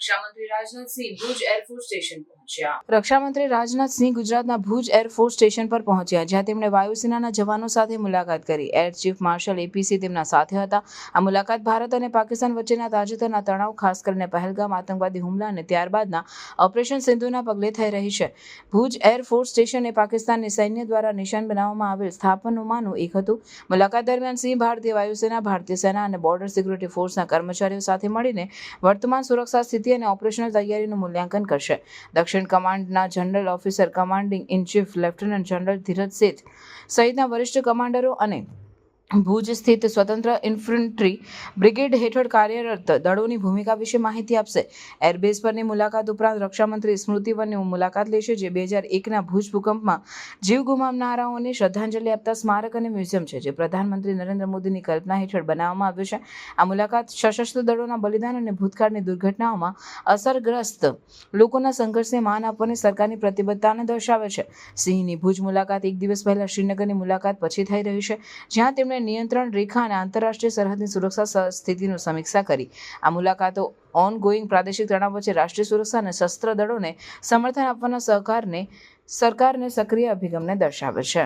રક્ષામંત્રી Rajnath Singh Bhuj air force station પહોંચ્યા. રક્ષામંત્રી રાજનાથસિંહ ગુજરાતના ભુજ એરફોર્સ સ્ટેશન પર પહોંચ્યા, જ્યાં તેમણે વાયુસેનાના જવાનો સાથે મુલાકાત કરી. એર ચીફ માર્શલ એપીસી તેમના સાથે હતા. આ મુલાકાત ભારત અને પાકિસ્તાન વચ્ચેના તાજેતરના તણાવ, ખાસ કરીને પહેલગામ, આતંકવાદી હુમલા અને ત્યારબાદના ઓપરેશન સિંધુના પગલે થઈ રહી છે. ભુજ એરફોર્સ સ્ટેશન એ પાકિસ્તાનની સૈન્ય દ્વારા નિશાન બનાવવામાં આવેલ સ્થાપનોમાંનું એક હતું. મુલાકાત દરમિયાન સિંહ ભારતીય વાયુસેના, ભારતીય સેના અને બોર્ડર સિક્યુરિટી ફોર્સના કર્મચારીઓ સાથે મળીને વર્તમાન સુરક્ષા સ્થિતિ અને ઓપરેશનલ તૈયારીનું મૂલ્યાંકન કરશે. દક્ષિણ કમાન્ડના general officer commanding in chief lieutenant general Dheeraj Seth સહિતના વરિષ્ઠ કમાન્ડરો અને ભુજ સ્થિત સ્વતંત્ર ઇન્ફન્ટ્રી બ્રિગેડ હેઠળ કાર્યરત દળોની ભૂમિકા વિશે માહિતી આપશે. એરબેઝ પરની મુલાકાત ઉપરાંત રક્ષામંત્રી સ્મૃતિ વનની મુલાકાત લેશે, જે બે હજાર એકના ભુજ ભૂકંપમાં જીવ ગુમાવનારાઓને શ્રદ્ધાંજલિ આપતા સ્મારક અને મ્યુઝિયમ છે, જે પ્રધાનમંત્રી નરેન્દ્ર મોદીની કલ્પના હેઠળ બનાવવામાં આવ્યું છે. આ મુલાકાત સશસ્ત્ર દળોના બલિદાન અને ભૂતકાળની દુર્ઘટનાઓમાં અસરગ્રસ્ત લોકોના સંઘર્ષને માન આપવાની સરકારની પ્રતિબદ્ધતાને દર્શાવે છે. સિંહની ભુજ મુલાકાત એક દિવસ પહેલા શ્રીનગરની મુલાકાત પછી થઈ રહી છે, જ્યાં તેમણે નિયંત્રણ રેખા અને આંતરરાષ્ટ્રીય સરહદની સુરક્ષા સ્થિતિની સમીક્ષા કરી. આ મુલાકાતો ઓન ગોઈંગ પ્રાદેશિક તણાવ વચ્ચે રાષ્ટ્રીય સુરક્ષા અને શસ્ત્ર દળોને સમર્થન આપવાના સહકારને, સરકારને સક્રિય અભિગમને દર્શાવે છે.